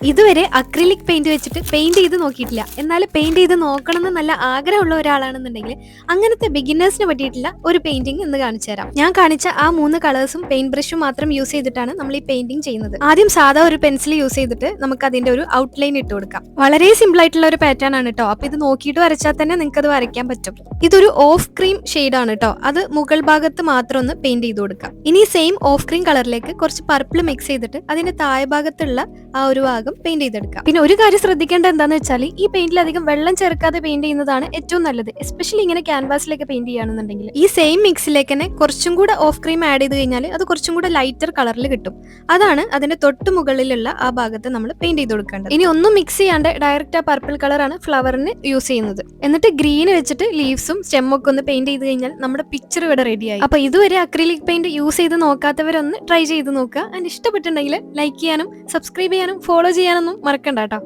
ഇതുവരെ acrylic paint വെച്ചിട്ട് paint ചെയ്ത് നോക്കിയിട്ടില്ല. എന്നാൽ പെയിന്റ് ചെയ്ത് നോക്കണം എന്ന് നല്ല ആഗ്രഹമുള്ള ഒരാളാണെന്നുണ്ടെങ്കിൽ അങ്ങനത്തെ ബിഗിനേഴ്സിന് പറ്റിയിട്ടുള്ള ഒരു പെയിന്റിംഗ് ഇന്ന് കാണിച്ചു തരാം. ഞാൻ കാണിച്ച ആ മൂന്ന് കളേഴ്സും പെയിന്റ് ബ്രഷും മാത്രം യൂസ് ചെയ്തിട്ടാണ് നമ്മൾ ഈ പെയിന്റിംഗ് ചെയ്യുന്നത്. ആദ്യം സാധാ ഒരു പെൻസിൽ യൂസ് ചെയ്തിട്ട് നമുക്ക് അതിന്റെ ഒരു ഔട്ട്ലൈൻ ഇട്ട് കൊടുക്കാം. വളരെ സിമ്പിൾ ആയിട്ടുള്ള ഒരു പാറ്റേൺ ആണ് കേട്ടോ അപ്പൊ ഇത് നോക്കിയിട്ട് വരച്ചാൽ തന്നെ നിങ്ങൾക്ക് അത് വരയ്ക്കാൻ പറ്റും. ഇതൊരു ഓഫ് ക്രീം ആണ് കേട്ടോ അത് മുകൾ ഭാഗത്ത് മാത്രം ഒന്ന് പെയിന്റ് ചെയ്ത് കൊടുക്കാം. ഇനി സെയിം ഓഫ് ക്രീം കളറിലേക്ക് കുറച്ച് പർപ്പിൾ മിക്സ് ചെയ്തിട്ട് അതിന്റെ താഴെ ഭാഗത്തുള്ള ആ ഒരു ഭാഗം പെയിന്റ് ചെയ്തെടുക്കാം പിന്നെ ഒരു കാര്യം ശ്രദ്ധിക്കേണ്ട എന്താന്ന് വെച്ചാൽ ഈ പെയിന്റിൽ അധികം വെള്ളം ചേർക്കാതെ പെയിന്റ് ചെയ്യുന്നതാണ് ഏറ്റവും നല്ലത്. എസ്പെഷ്യലി ഇങ്ങനെ ക്യാൻവാസിലേക്ക് പെയിന്റ് ചെയ്യുകയാണെന്നുണ്ടെങ്കിൽ. ഈ സെയിം മിക്സിലേക്ക് തന്നെ കുറച്ചും കൂടെ ഓഫ് ക്രീം ആഡ് ചെയ്ത് കഴിഞ്ഞാൽ അത് കുറച്ചും കൂടെ ലൈറ്റർ കളറിൽ കിട്ടും. അതാണ് അതിന്റെ തൊട്ട് മുകളിലുള്ള ആ ഭാഗത്ത് നമ്മൾ പെയിന്റ് ചെയ്ത് കൊടുക്കേണ്ടത്. ഇനി ഒന്നും മിക്സ് ചെയ്യാണ്ട് ഡയറക്റ്റ് ആ പർപ്പിൾ കളറാണ് ഫ്ലവറിന് യൂസ് ചെയ്യുന്നത്. എന്നിട്ട് ഗ്രീൻ വെച്ചിട്ട് ലീവ്സും സ്റ്റെമ്മൊക്കെ ഒന്ന് പെയിന്റ് ചെയ്ത് കഴിഞ്ഞാൽ നമ്മുടെ പിക്ചർ ഇവിടെ റെഡിയായി അപ്പൊ ഇതുവരെ അക്രിലിക് പെയിന്റ് യൂസ് ചെയ്ത് നോക്കാത്തവരൊന്ന് ട്രൈ ചെയ്ത് നോക്കുക. ആൻഡ് ഇഷ്ടപ്പെട്ടിട്ടുണ്ടെങ്കിൽ ലൈക്ക് ചെയ്യാനും സബ്സ്ക്രൈബ് ചെയ്യാനും ഫോളോ ചെയ്യാനൊന്നും മറക്കണ്ട കേട്ടോ.